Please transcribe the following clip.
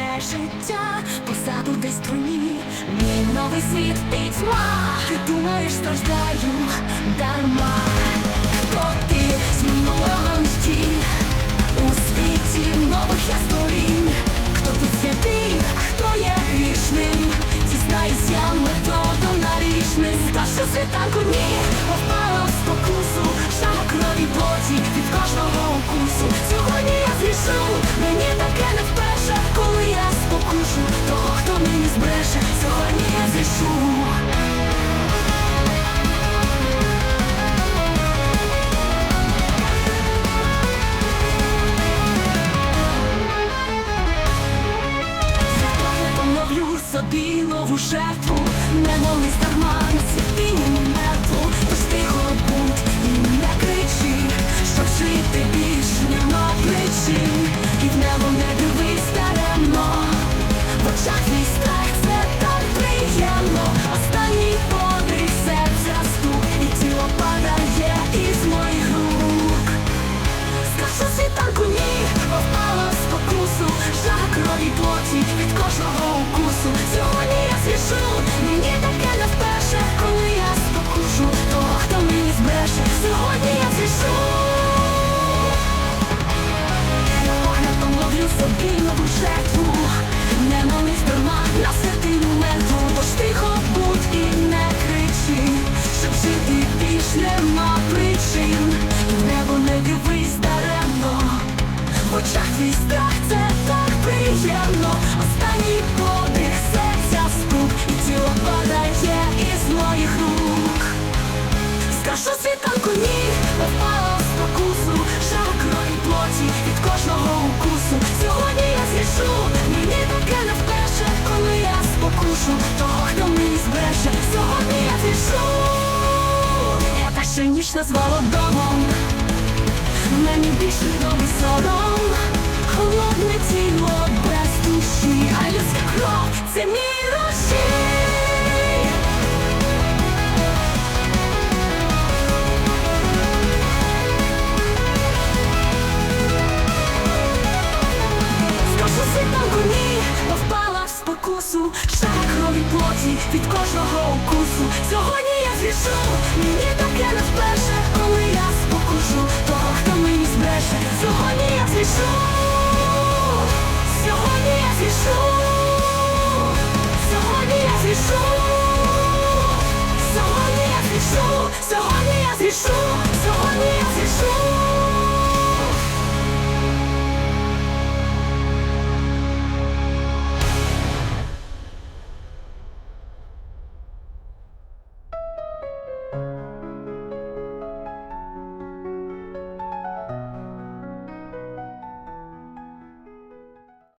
життя, позаду десь труні, мій новий світ і тьма. Ти думаєш, страждаю дарма. Хто ти з минулого житті? У світі нових я сторін. Хто тут святий, хто є грішним? Дізнаюсь я методом нарічним. Та що світанку ні, попала в спокусу, шага крові плоті хто мені збреше. Сьогодні я. Поновлю собі нову жертву, не молись жертву. Не дарма на святину мертву Тож тихо будь і не кричи Щоб жити більш нема причин. Небо не дивись даремно В очах страх це так приємно. Останній подих серця стук І тіло падає із моїх рук. Скажу світанку ні, бо впала в спокусу ніч назвала домом, мені більше доби сором, холодне тіло без душі, а людська кров це мій рушій. Спокусу, шара плоті від кожного укусу. Сьогодні я зрішу, мені таке не впевнено Jesus.